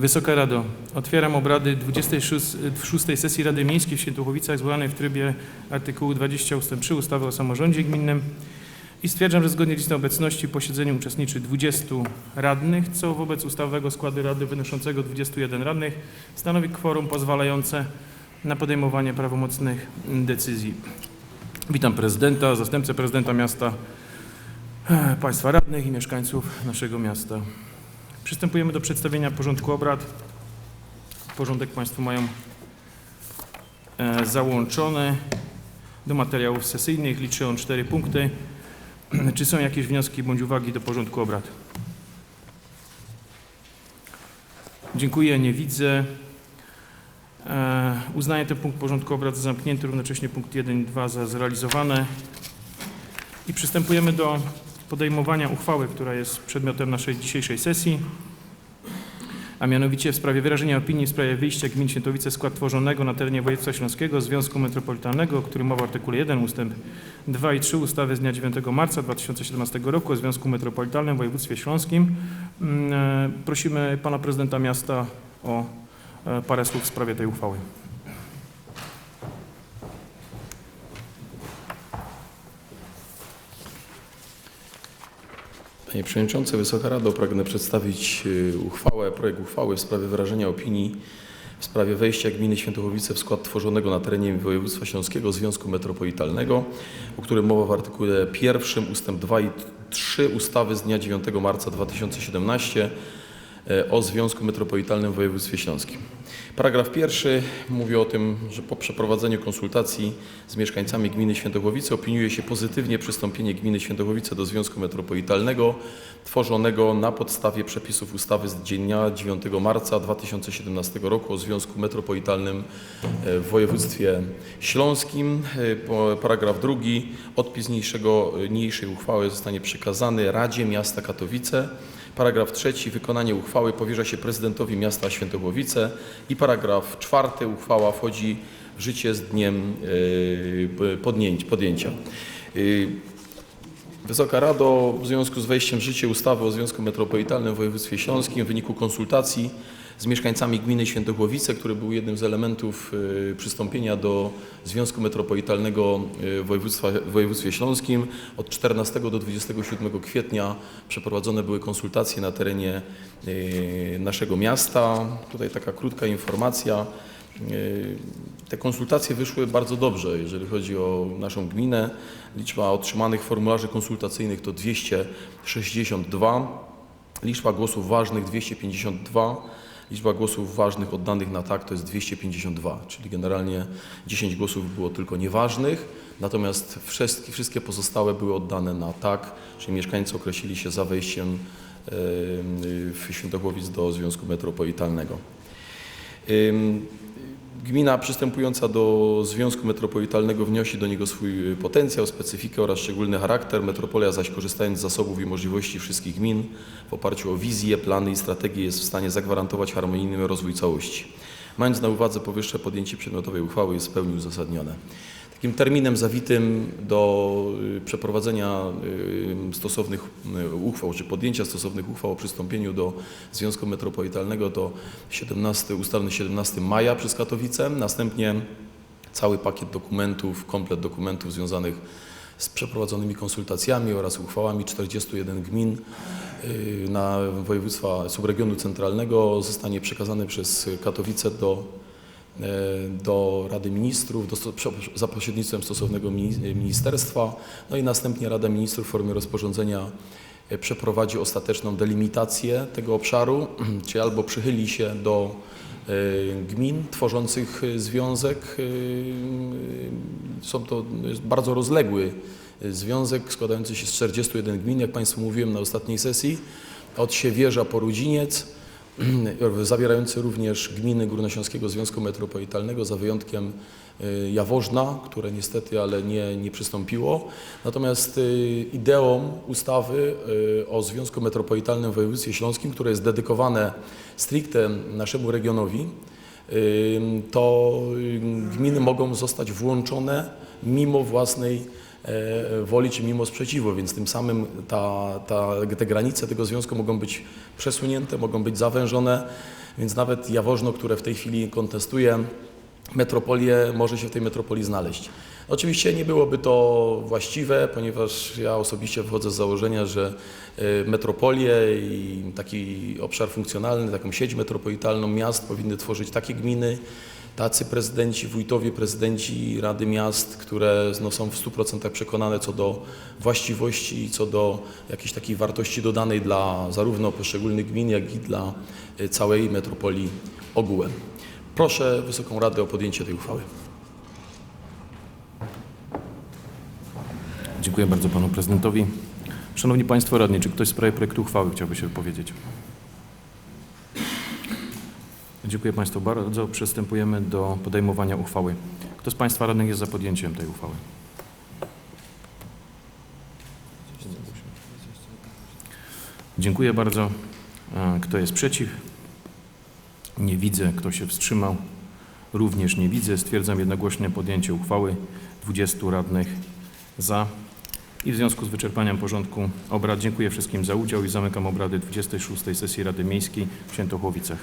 Wysoka Rado, otwieram obrady 26 sesji Rady Miejskiej w Świętuchowicach zwołanej w trybie artykułu 20 ust. 3 ustawy o samorządzie gminnym i stwierdzam, że zgodnie z listą obecności w posiedzeniu uczestniczy 20 radnych, co wobec ustawowego składu Rady wynoszącego 21 radnych stanowi kworum pozwalające na podejmowanie prawomocnych decyzji. Witam prezydenta, zastępcę prezydenta miasta, e, państwa radnych i mieszkańców naszego miasta. Przystępujemy do przedstawienia porządku obrad. Porządek Państwo mają e, załączony do materiałów sesyjnych. Liczy on cztery punkty. Czy są jakieś wnioski bądź uwagi do porządku obrad? Dziękuję, nie widzę. E, Uznaję ten punkt porządku obrad za zamknięty, równocześnie punkt 1 i 2 za zrealizowane. I przystępujemy do podejmowania uchwały, która jest przedmiotem naszej dzisiejszej sesji, a mianowicie w sprawie wyrażenia opinii w sprawie wyjścia gmin Świętowice skład tworzonego na terenie województwa śląskiego Związku Metropolitalnego, o którym mowa w artykule 1 ustęp 2 i 3 ustawy z dnia 9 marca 2017 roku o Związku Metropolitalnym w województwie śląskim. Mm, e, Prosimy pana prezydenta miasta o e, parę słów w sprawie tej uchwały. Panie Przewodniczący, Wysoka Rado, pragnę przedstawić y, uchwałę, projekt uchwały w sprawie wyrażenia opinii w sprawie wejścia gminy Świętochowice w skład tworzonego na terenie województwa śląskiego Związku Metropolitalnego, o którym mowa w artykule 1 ustęp 2 i 3 ustawy z dnia 9 marca 2017 e, o Związku Metropolitalnym w województwie śląskim. Paragraf pierwszy mówi o tym, że po przeprowadzeniu konsultacji z mieszkańcami gminy Świętochłowice opiniuje się pozytywnie przystąpienie gminy Świętochłowice do Związku Metropolitalnego tworzonego na podstawie przepisów ustawy z dnia 9 marca 2017 roku o Związku Metropolitalnym e, w województwie śląskim. E, Paragraf drugi. Odpis niniejszego, niniejszej uchwały zostanie przekazany Radzie Miasta Katowice. Paragraf trzeci. Wykonanie uchwały powierza się prezydentowi miasta Świętogłowice. I paragraf czwarty. Uchwała wchodzi w życie z dniem podjęć- podjęcia. E, Wysoka Rado, w związku z wejściem w życie ustawy o Związku Metropolitalnym w województwie śląskim w wyniku konsultacji z mieszkańcami gminy Świętochłowice, który był jednym z elementów e, przystąpienia do Związku Metropolitalnego e, województwa, w województwie śląskim, od 14 do 27 kwietnia przeprowadzone były konsultacje na terenie e, naszego miasta. Tutaj taka krótka informacja. Te konsultacje wyszły bardzo dobrze, jeżeli chodzi o naszą gminę. Liczba otrzymanych formularzy konsultacyjnych to 262, liczba głosów ważnych 252, liczba głosów ważnych oddanych na tak to jest 252, czyli generalnie 10 głosów było tylko nieważnych, natomiast wszystkie, wszystkie pozostałe były oddane na tak, czyli mieszkańcy określili się za wejściem em, w Świętogłowic do Związku Metropolitalnego. Gmina przystępująca do Związku Metropolitalnego wnosi do niego swój potencjał, specyfikę oraz szczególny charakter. Metropolia zaś korzystając z zasobów i możliwości wszystkich gmin w oparciu o wizję, plany i strategie jest w stanie zagwarantować harmonijny rozwój całości. Mając na uwadze powyższe podjęcie przedmiotowej uchwały jest w pełni uzasadnione. Takim terminem zawitym do y, przeprowadzenia y, stosownych y, uchwał, czy podjęcia stosownych uchwał o przystąpieniu do Związku Metropolitalnego to 17, ustalony 17 maja przez Katowice. Następnie cały pakiet dokumentów, komplet dokumentów związanych z przeprowadzonymi konsultacjami oraz uchwałami 41 gmin na województwa subregionu centralnego zostanie przekazany przez Katowice do do Rady Ministrów do, za pośrednictwem stosownego mini- ministerstwa. No i następnie Rada Ministrów w formie rozporządzenia e, przeprowadzi ostateczną delimitację tego obszaru, czyli albo przychyli się do e, gmin tworzących e, związek. e, Są to bardzo rozległy e, związek składający się z 41 gmin, jak Państwu mówiłem na ostatniej sesji, od Siewierza po Rudziniec, zawierający również gminy Górnośląskiego Związku Metropolitalnego, za wyjątkiem y, Jaworzna, które niestety, ale nie, nie przystąpiło. Natomiast y, ideą ustawy y, o Związku Metropolitalnym w województwie śląskim, które jest dedykowane stricte naszemu regionowi, to gminy mogą zostać włączone mimo własnej woli czy mimo sprzeciwu, więc tym samym ta, ta, te granice tego związku mogą być przesunięte, mogą być zawężone. więc nawet Jaworzno, które w tej chwili kontestuje metropolię, może się w tej metropolii znaleźć. Oczywiście nie byłoby to właściwe, ponieważ ja osobiście wychodzę z założenia, że y, metropolie i taki obszar funkcjonalny, taką sieć metropolitalną miast powinny tworzyć takie gminy, tacy prezydenci, wójtowie, prezydenci Rady Miast, które no, są w 100% przekonane co do właściwości i co do jakiejś takiej wartości dodanej dla zarówno poszczególnych gmin, jak i dla y, całej metropolii ogółem. Proszę Wysoką Radę o podjęcie tej uchwały. Dziękuję bardzo panu prezydentowi. Szanowni państwo radni, czy ktoś w sprawie projektu uchwały chciałby się wypowiedzieć? Dziękuję państwu bardzo. Przystępujemy do podejmowania uchwały. Kto z państwa radnych jest za podjęciem tej uchwały? Dziękuję bardzo. E, Kto jest przeciw? Nie widzę. Kto się wstrzymał? Również nie widzę. Stwierdzam jednogłośnie podjęcie uchwały 20 radnych za. I w związku z wyczerpaniem porządku obrad dziękuję wszystkim za udział i zamykam obrady 26 sesji Rady Miejskiej w Świętochłowicach.